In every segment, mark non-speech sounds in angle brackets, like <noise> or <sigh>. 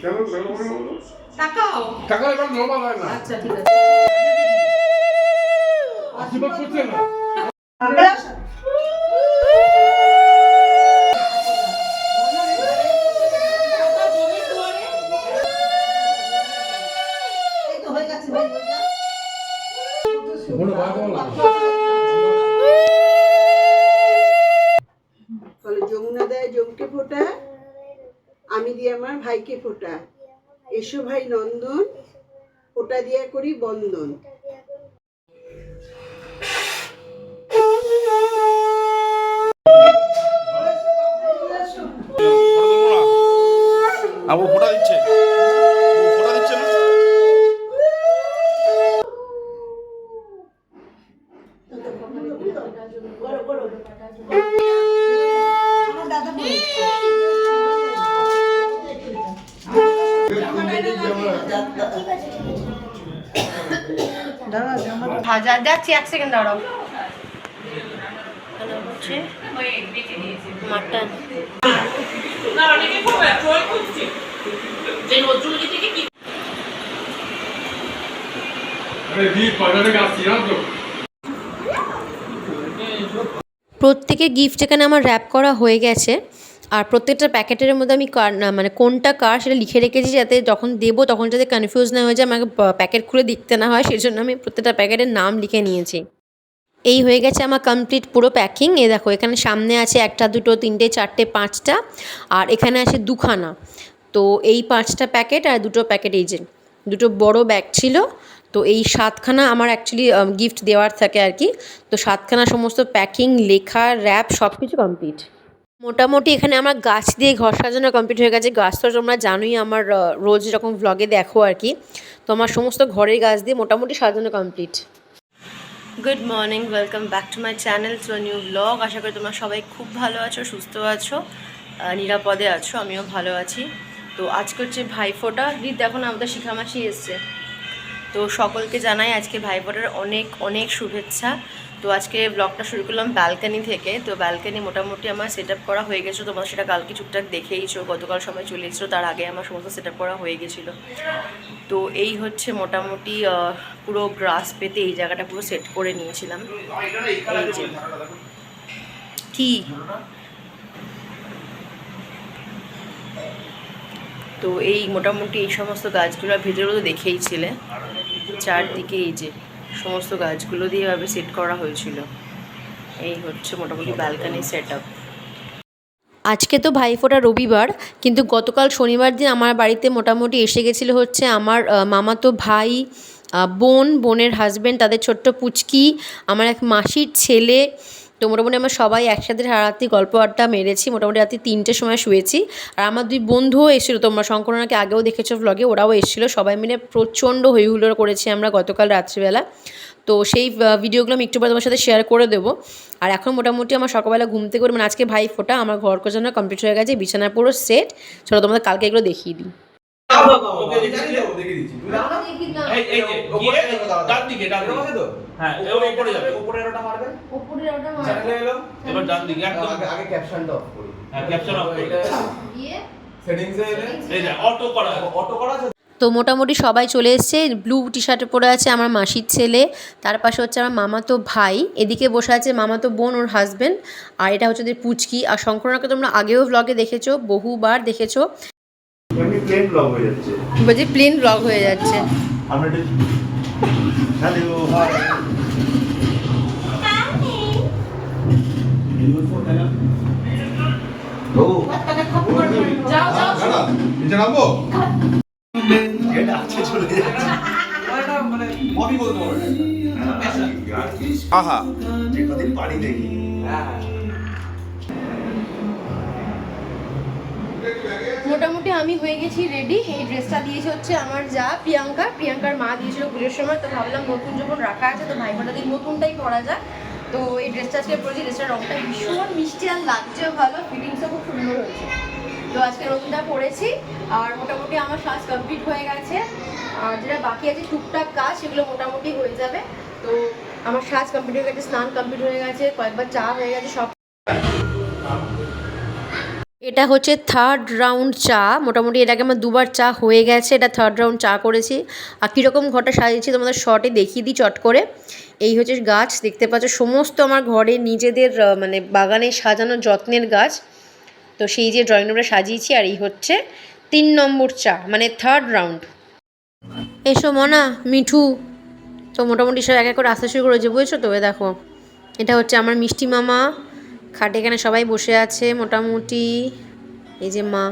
কেন কেন তাকাও। নর্মাল হয় না। আচ্ছা ঠিক আছে। আশীর্বাদ করছে না বন্দন আবু ফোটা দিচ্ছে। যাচ্ছি এক সেকেন্ড তো প্রত্যেকের গিফট এখানে আমার র্যাপ করা হয়ে গেছে। আর প্রত্যেকটা প্যাকেটের মধ্যে আমি কার মানে কোনটা কার সেটা লিখে রেখেছি যাতে যখন দেবো তখন যাতে কনফিউজ না হয়ে যায়, আমাকে প্যাকেট খুলে দেখতে না হয় সেই জন্য আমি প্রত্যেকটা প্যাকেটের নাম লিখে নিয়েছি। এই হয়ে গেছে আমার কমপ্লিট পুরো প্যাকিং এ দেখো, এখানে সামনে আছে একটা, দুটো, তিনটে, চারটে, পাঁচটা, আর এখানে আছে দুখানা। তো এই পাঁচটা প্যাকেট আর দুটো প্যাকেট এই যে দুটো বড় ব্যাগ ছিল, তো এই সাতখানা আমার অ্যাকচুয়ালি গিফট দেওয়ার থাকে আর কি। তো সাতখানা সমস্ত প্যাকিং লেখা র্যাপ সব কিছু কমপ্লিট মোটামুটি এখানে আমার গাছ দিয়ে ঘর সাজানো কমপ্লিট হয়ে গেছে। গাছ তো তোমরা জানোই আমার রোজ যখন ভ্লগে দেখো আর কি, তো আমার সমস্ত ঘরের গাছ দিয়ে মোটামুটি সাজানো complete good morning welcome back to my channel to new blog আশা করি তোমরা সবাই খুব ভালো আছো, সুস্থ আছো নিরাপদে আছো, আমিও ভালো আছি। তো আজকে হচ্ছে ভাইফোঁটা। রিদ দেখো না, আমাদের শিখামাসি এসছে। তো সকলকে জানাই আজকে ভাইফোঁটার অনেক অনেক শুভেচ্ছা। তো আজকে ব্লগটা শুরু করলাম ব্যালকানি থেকে। তো ব্যালকানি মোটামুটি আমার সেট করা হয়ে গেছিল তোমার সেটা কালকে টুকটাক দেখেইছো, গতকাল সময় চলে এসেছিল, তার আগে আমার সমস্ত সেট করা হয়ে গেছিল। তো এই হচ্ছে মোটামুটি পুরো গ্রাস পেতে এই জায়গাটা পুরো সেট করে নিয়েছিলাম। এই যে। কি? তো এই মোটামুটি এই সমস্ত গাছগুলো আর ভেতরে তো দেখেইছিলে চারদিকে এই যে। সমস্ত গাছগুলো দিয়ে এভাবে সেট করা হয়েছিল। এই হচ্ছে মোটামুটি ব্যালকানি সেট আজকে তো ভাইফোঁটা রবিবার, কিন্তু গতকাল শনিবার দিন আমার বাড়িতে মোটামুটি এসে গেছিল হচ্ছে আমার মামা মামাতো ভাই বোন, বোনের হাজব্যান্ড তাদের ছোট্ট পুচকি, আমার এক মাসির ছেলে তো মোটামুটি আমরা সবাই একসাথে রাত্রি গল্প আড্ডা মেরেছি, মোটামুটি রাত্রি তিনটের সময় শুয়েছি। আর আমার দুই বন্ধুও এসেছিল, তোমরা শঙ্করনাকে আগেও দেখেছ ভ্লগে ওরাও এসেছিল। সবাই মিলে প্রচণ্ড হই হুল্লোড় করেছি আমরা গতকাল রাত্রিবেলা। তো সেই ভিডিওগুলো আমি একটু পরে তোমার সাথে শেয়ার করে দেবো। আর এখন মোটামুটি আমার সকালবেলা ঘুম থেকে মানে আজকে ভাই ফোটা, আমার ঘর গোছানো কমপ্লিট হয়ে গেছে বিছানা পুরো সেট চলো তোমাদের কালকে এগুলো দেখিয়ে দিই। এই এই যে গিয়ে ডান দিকে ডান দিকে। হ্যাঁ এবার উপরে যাবে। এবার ডান দিকে একদম। আগে ক্যাপশনটা অফ করি। হ্যাঁ ক্যাপচার অফ করে। সেটিংসে এলে। এই যে অটো করা অটো করা আছে? তো মোটামুটি সবাই চলে এসছে। ব্লু টি শার্টে পরে আছে আমার মাসির ছেলে। তার পাশে হচ্ছে আমার মামাতো ভাই। এদিকে বসে আছে মামাতো বোন ওর হাজবেন্ড আর এটা হচ্ছে ওদের পুচকি। আর শঙ্করনাকে তোমরা আগেও ব্লগে দেখেছ বহুবার দেখেছ। এমনি প্লেন ব্লগ হয়ে যাচ্ছে। বলছি প্লেন ব্লগ হয়ে যাচ্ছে। আমরা এটা মানে আহা। যে কদিন পানি দেখি। হ্যাঁ মোটামুটি আমি হয়ে গেছি রেডি এই ড্রেসটা দিয়েছে হচ্ছে আমার যা প্রিয়াঙ্কা। প্রিয়াঙ্কার মা দিয়েছিল পুজোর সময়, তো ভাবলাম নতুন যখন রাখা আছে, তো ভাই ফোটা দিন নতুনটাই পরা যাক। তো এই ড্রেসটা আজকে পরেছি ড্রেসটার রঙটা ভীষণ মিষ্টি আর লাগছেও ভালো ফিটিংসও খুব সুন্দর হয়েছে। তো আজকে নতুনটা পরেছি, আর মোটামুটি আমার সাজ কমপ্লিট হয়ে গেছে। আর যেটা বাকি আছে, টুকটাক কাজ, সেগুলো মোটামুটি হয়ে যাবে। তো আমার সাজ কমপ্লিট হয়ে গেছে, স্নান কমপ্লিট হয়ে গেছে, কয়েকবার চা হয়ে গেছে, সব এটা হচ্ছে থার্ড রাউন্ড চা। মোটামুটি আগে আমার দুবার চা হয়ে গেছে, এটা থার্ড রাউন্ড চা করেছি। আর কীরকম ঘরটা সাজিয়েছি তোমাদের শর্টে দেখিয়ে দিই চট করে। এই হচ্ছে গাছ, দেখতে পাচ্ছ সমস্ত আমার ঘরে নিজেদের মানে বাগানে সাজানো যত্নের গাছ। তো সেই যে ড্রয়িং রুমটা সাজিয়েছি আর এই হচ্ছে তিন নম্বর চা মানে থার্ড রাউন্ড এসো মনা, মিঠু। তো মোটামুটি সব এক এক করে আসতে শুরু করেছে, বুঝেছ তো? দেখো, এটা হচ্ছে আমার মিষ্টি মামা। খাটে এখানে সবাই বসে আছে মোটামুটি। এই যে মা।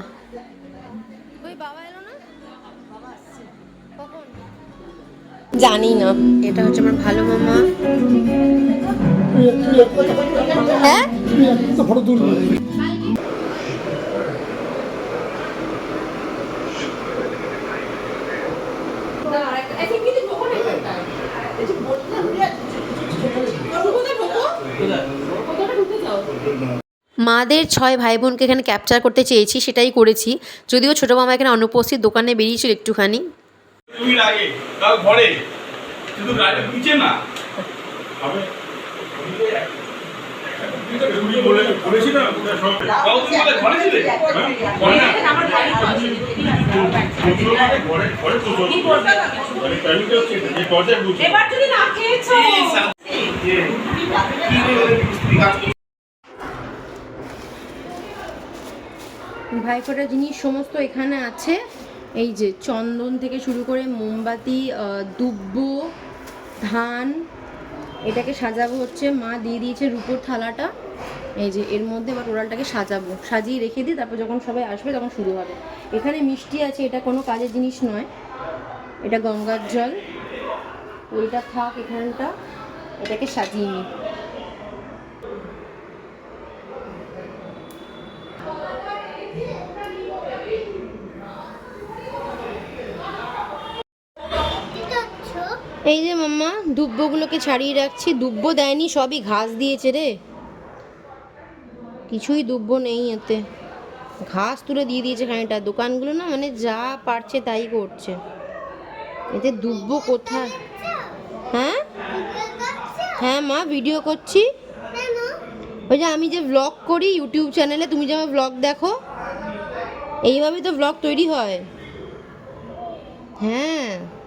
জানি না। এটা হচ্ছে আমার ভালো মামা। হ্যাঁ? মাদের ছয় ভাই বোনকে এখানে ক্যাপচার করতে চেয়েছি সেটাই করেছি। যদিও ছোটো মামা এখানে অনুপস্থিত দোকানে বেরিয়েছিল একটুখানি? এবার যদি না খেয়েছো। ভাইফোঁটার জিনিস সমস্ত এখানে আছে, এই যে চন্দন থেকে শুরু করে মোমবাতি দুব্ব, ধান, এটাকে সাজাবো হচ্ছে, মা দিয়ে দিয়েছে রুপোর থালাটা। এই যে এর মধ্যে এবার ওরালটাকে সাজাবো, সাজিয়ে রেখে দিই তারপর যখন সবাই আসবে তখন শুরু হবে। এখানে মিষ্টি আছে, এটা কোনো কাজের জিনিস নয়, এটা গঙ্গার জল। ওইটা থাক এখানটা, এটাকে সাজিয়ে নিই। এই যে মাম্মা, দুব্বগুলোকে ছাড়িয়ে রাখছি। দুব্ব দেয়নি, সবই ঘাস দিয়েছে রে। কিছুই দুব্ব নেই এতে। ঘাস তুলে দিয়ে দিয়েছে খানিকটা। দোকানগুলো না মানে যা পারছে তাই করছে। এতে দুব্ব কোথায়? হ্যাঁ? হ্যাঁ মা ভিডিও করছি। ওই যে আমি যে ব্লগ করি ইউটিউব চ্যানেলে তুমি যে আমার ব্লগ দেখো, এইভাবেই তো ব্লগ তৈরি হয়। হ্যাঁ।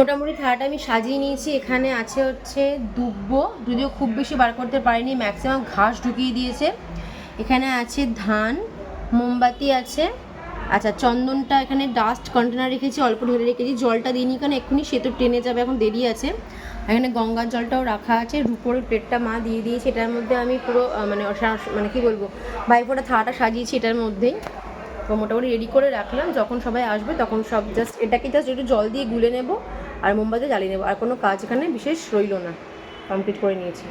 মোটামুটি থালাটা আমি সাজিয়ে নিয়েছি। এখানে আছে হচ্ছে দুব্ব। যদিও খুব বেশি বার করতে পারিনি ম্যাক্সিমাম ঘাস ঢুকিয়ে দিয়েছে। এখানে আছে ধান, মোমবাতি আছে। আচ্ছা চন্দনটা এখানে ডাস্ট কন্টেনার রেখেছি, অল্প ঢেলে রেখেছি। জলটা দিইনি কারণ এক্ষুনি সে তো টেনে যাবে, এখন দেরি আছে। এখানে গঙ্গার জলটাও রাখা আছে, রুপোর প্লেটটা মা দিয়ে দিয়েছে। এটার মধ্যে আমি পুরো মানে মানে কি বলব ভাইফোঁটা থালাটা সাজিয়েছি এটার মধ্যেই। তো মোটামুটি রেডি করে রাখলাম। যখন সবাই আসবে, তখন সব জাস্ট এটাকে জাস্ট একটু জল দিয়ে গুলে নেব। আর মোমবাতি জ্বালিয়ে নেব। আর কোনো কাজ এখানে বিশেষ রইল না। কমপ্লিট করে নিয়েছি।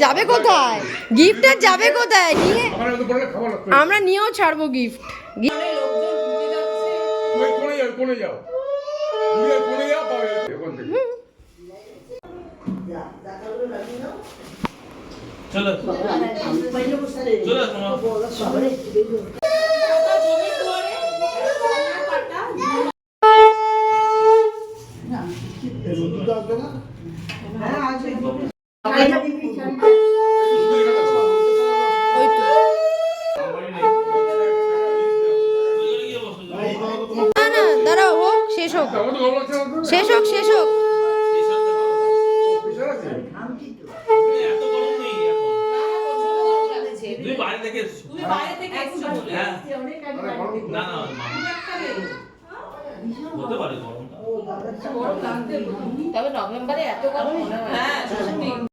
যাবে কোথায় গিফটটা যাবে কোথায় নিয়ে আমার নিয়েও ছাড়বো গিফট তুমি কোনে যাও কোনে যাও তুমি আর কোনে যাও পাবে এখন থেকে চলো চলো তোমার ওই তো না না দাঁড়াও হোক শেষ হোক আমার তো ভালো লাগছে না তো। শেষ হোক শেষ হোক প্রেশার আছে? এত গরম নেই এখন তুমি বাইরে থেকে এসছো তুমি বাইরে থেকে এসছো বলে হ্যাঁ না না শেষ হোক শেষ হোক। তবে নভেম্বরে এত গরম হয়।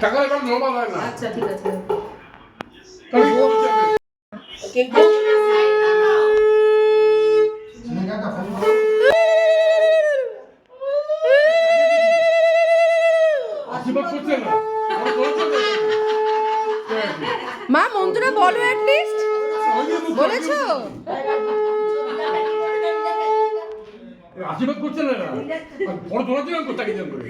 তাকাও এবার নর্মাল হয় না। আচ্ছা ঠিক আছে। তাহলে যাবে। মা মন্ত্রটা বলো অ্যাটলিস্ট বলেছ? আশীর্বাদ করছে না বড় ধরা দিলাম তো তাকে করে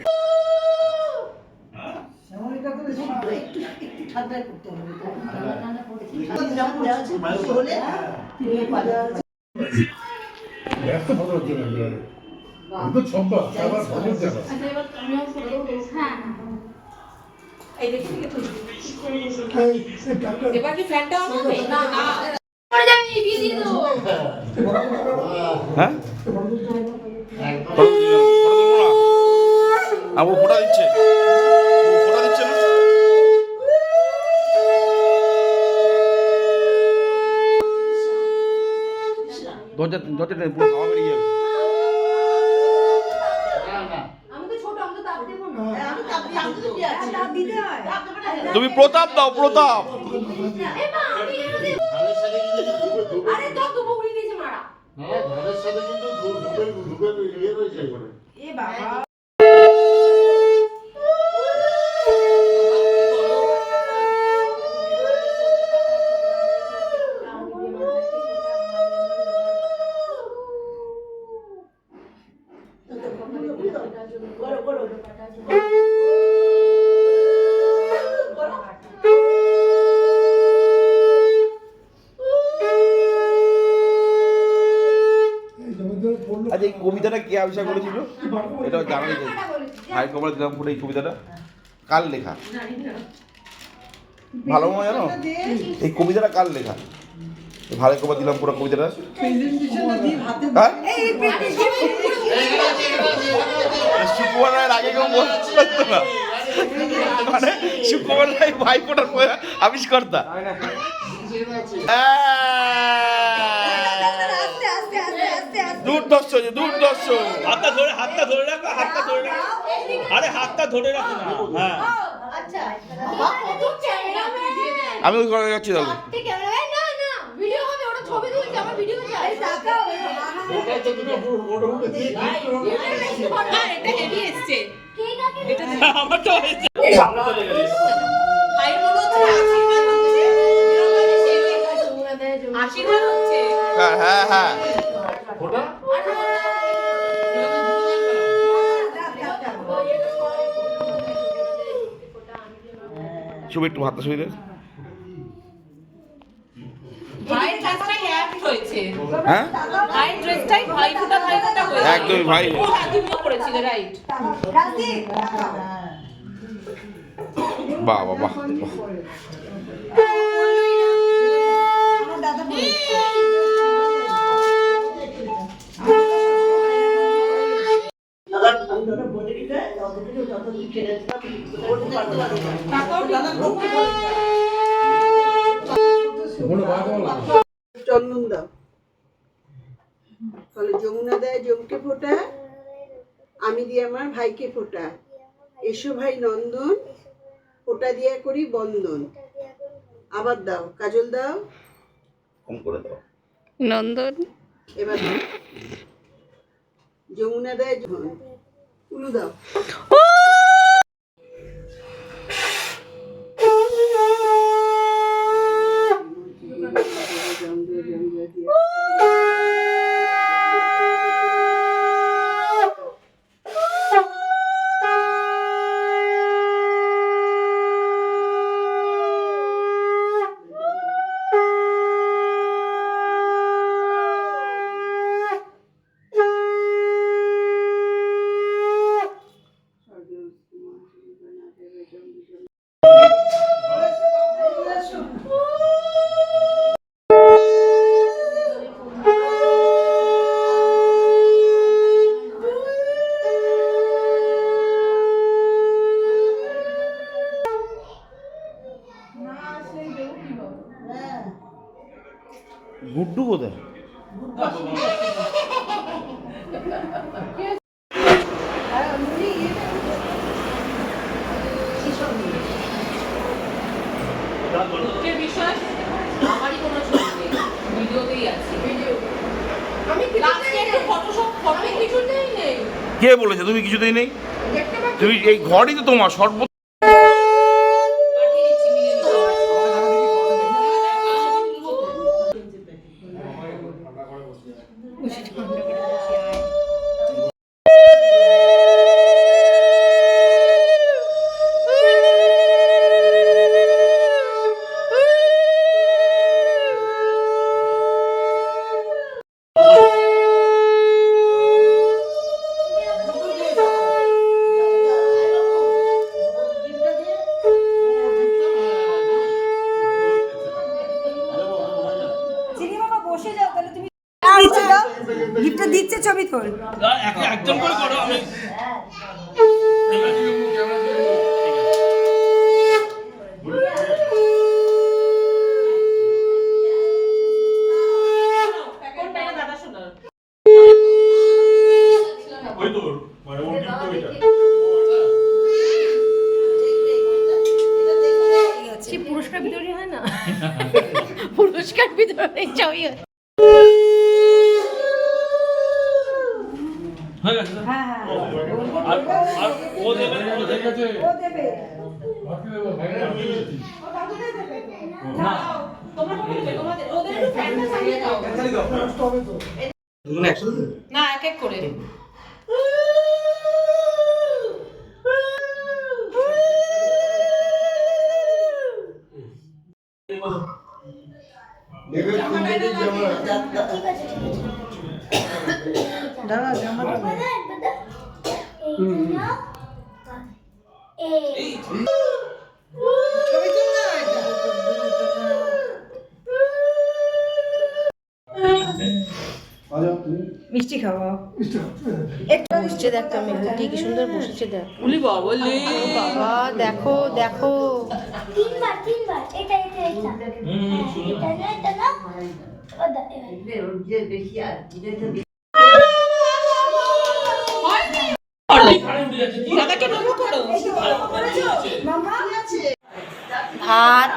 ব্যস্ত ফটো এবার কি অন হবে না হ্যাঁ? আবু ফোটা দিচ্ছে ও ফোটা দিচ্ছে না দরজা দরজা টেনে পুরো হাওয়া বেরিয়ে যাবে তুমি প্রতাপ দাও প্রতাপ। আবিষ্কার করেছিল এটা জানাই ভাই কমলা দিলাম ফুটে এই কবিতাটা। কার লেখা? ভালো মনে জানো? এই কবিতাটা কার লেখা? ভালো কমলা দিলাম পুরো কবিতাটা। হ্যাঁ? সুকুমার রায়ের আগে কেউ বলতে না। মানে রায় ভাই ফোটার আবিষ্কর্তা। দুর্দর্শ যে দুর্দর্শ। হাতটা ধরে হাতটা ধরে রাখো হাতটা ধরে রাখো। আরে হাতটা ধরে রাখো না। হ্যাঁ। আমি ওই ঘরে যাচ্ছি তাহলে। আমার তো হ্যাঁ হ্যাঁ হ্যাঁ শুভ একটু হাতটা শুয়ে দে ভাইয়ের ড্রেসটাই এক হয়েছে? হ্যাঁ? চন্দন দাও। যমুনা দেয় জমকে ফোটা আমি দিয়ে আমার ভাইকে ফোটা। এসো ভাই নন্দন ফোটা দিয়া করি বন্দন। আবার দাও কাজল দাও। কম করে দাও। নন্দন? এবার যমুনা দেয় জ- 呜呜呜 কিছুতেই নেই। কে বলেছে? তুমি কিছুতেই নেই? তুমি এই ঘরই তো তোমার সর্ব ওইটা। সে পুরস্কার বিতরণী হয় না? <laughs> পুরস্কার বিতরণী ছবি হয়। হয়ে গেছে স্যার। জামাটা। মিষ্টি খাওয়া। বসছে দেখ তো আমি গুটি কি সুন্দর বসেছে দেখ। উলি বাবা দেখো দেখো। তিনবার। ভাত,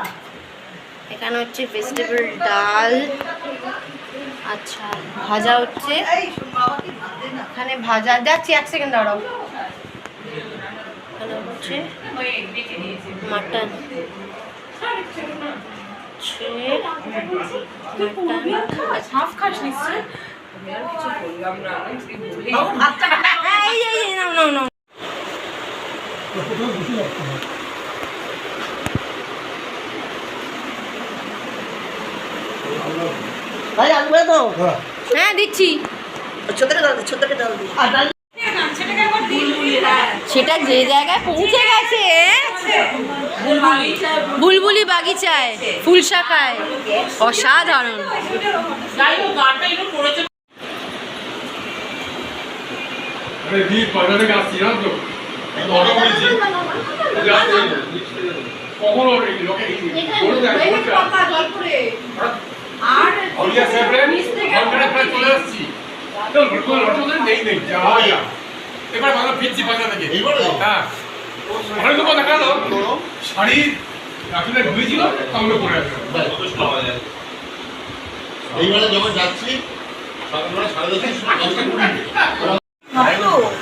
এখানে হচ্ছে ভেজিটেবল ডাল আচ্ছা ভাজা হচ্ছে। এখানে ভাজা, যাচ্ছি, এক সেকেন্ড দাঁড়াও। এখানে হচ্ছে মাটন। হ্যাঁ। দিচ্ছি। দে সেটা যে জায়গায় পৌঁছে গেছে বুলবুলি বাগিচায় ফুল শাখায় অসাধারণ এবার ভালো ফিরছি বাজার থেকে হ্যাঁ ওখানে তো দেখা গেল শাড়ি আসলে ধুয়েছিল তাহলে পরে এইবারে যখন যাচ্ছি সকালবেলা সাড়ে দশটার সময়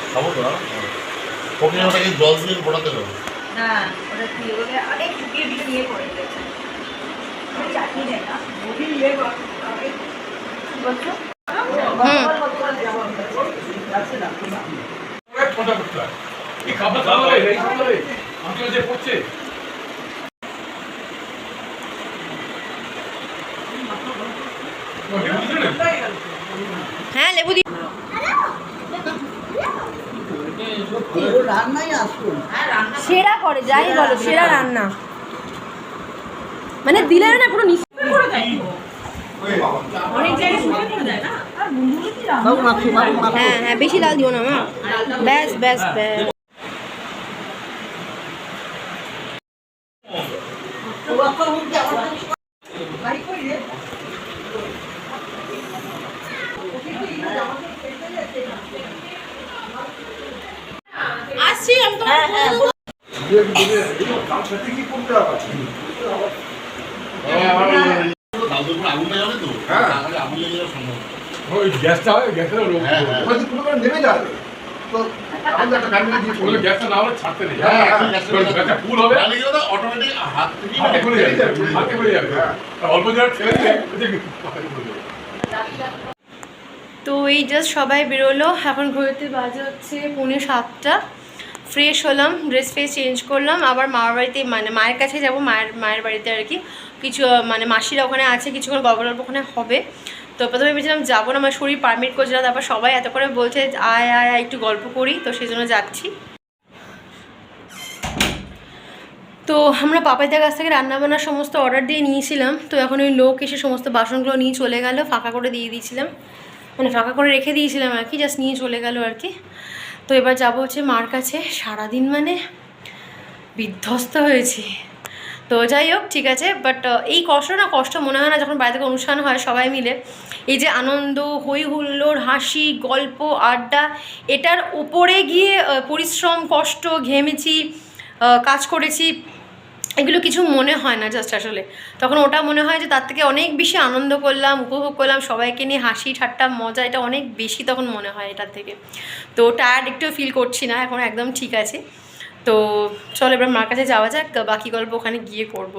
খাব তো না? ওকে ওটাকে জল দিয়ে ফোটাতে হবে হ্যাঁ ওটা কি ওটা অনেক শুকিয়ে দিয়ে করে দিয়েছে চাটনি দেয় না ওকে ইয়ে বলছো ফোটা করতে হয় এই খাবার এই খাবার আমি যে পড়ছে? হ্যাঁ লেবু দি সেরা করে যাই বলো সেরা রান্না। মানে দিলে না পুরো অনেক জায়গায় করে দেয় না? হ্যাঁ হ্যাঁ বেশি ডাল দিও না মা। ব্যাস ব্যাস ব্যাস দাদুর আগুনটা যাবে তো হ্যাঁ। তাহলে আগুন লেগে যাওয়ার সম্ভব ওই হয় হ্যাঁ, হ্যাঁ। নেমে যাবে? ওগুলো গ্যাসটা না হলে ছাড়তে নেই। হ্যাঁ, এখন গ্যাসটা ওই গ্যাসটা ফুল হবে। তাহলে কি হতো অটোমেটিক হাত থেকে হাতে খুলে যাবে। হাতে খুলে যাবে। অল্প জায়গা ছেড়ে দিলে ওই যে হাতে খুলে যাবে। তো এই জাস্ট সবাই বেরোলো। এখন ঘুরতে বাজে হচ্ছে পৌনে সাতটা। ফ্রেশ হলাম ড্রেস ফ্রেস চেঞ্জ করলাম। আবার মামার বাড়িতে মানে মায়ের কাছে যাব মায়ের মায়ের বাড়িতে আর কি। কিছু মানে মাসিরা ওখানে আছে কিছুক্ষণ গল্প টল্প ওখানে হবে। তো প্রথমে ভেবেছিলাম যাব না, আমার শরীর পারমিট করছে না, তারপর সবাই এত করে বলছে, আয় আয় আয়, একটু গল্প করি, তো সেই জন্য যাচ্ছি। তো আমরা পাপাইদার কাছ থেকে রান্নাবান্নার সমস্ত অর্ডার দিয়ে নিয়েছিলাম, তো এখন ওই লোক এসে সমস্ত বাসনগুলো নিয়ে চলে গেল, ফাঁকা করে দিয়ে দিয়েছিলাম। মানে ফাঁকা করে রেখে দিয়েছিলাম আর কি জাস্ট নিয়ে চলে গেল আর কি। তো এবার যাব হচ্ছে মার কাছে, সারাদিন মানে বিধ্বস্ত হয়েছি। তো যাই হোক, ঠিক আছে বাট এই কষ্ট না কষ্ট মনে হয় না যখন বাড়ি থেকে অনুষ্ঠান হয় সবাই মিলে, এই যে আনন্দ হই হুল্লোড়, হাসি, গল্প, আড্ডা, এটার উপরে গিয়ে পরিশ্রম, কষ্ট ঘেমেছি কাজ করেছি, এগুলো কিছু মনে হয় না জাস্ট আসলে। তখন ওটা মনে হয় যে তার থেকে অনেক বেশি আনন্দ করলাম, উপভোগ করলাম, সবাইকে নিয়ে হাসি, ঠাট্টা, মজা, এটা অনেক বেশি তখন মনে হয় এটার থেকে। তো টায়ার্ড একটু ফিল করছি না, এখন একদম ঠিক আছে। তো চলো এবার মার কাছে যাওয়া যাক বাকি গল্প ওখানে গিয়ে করব।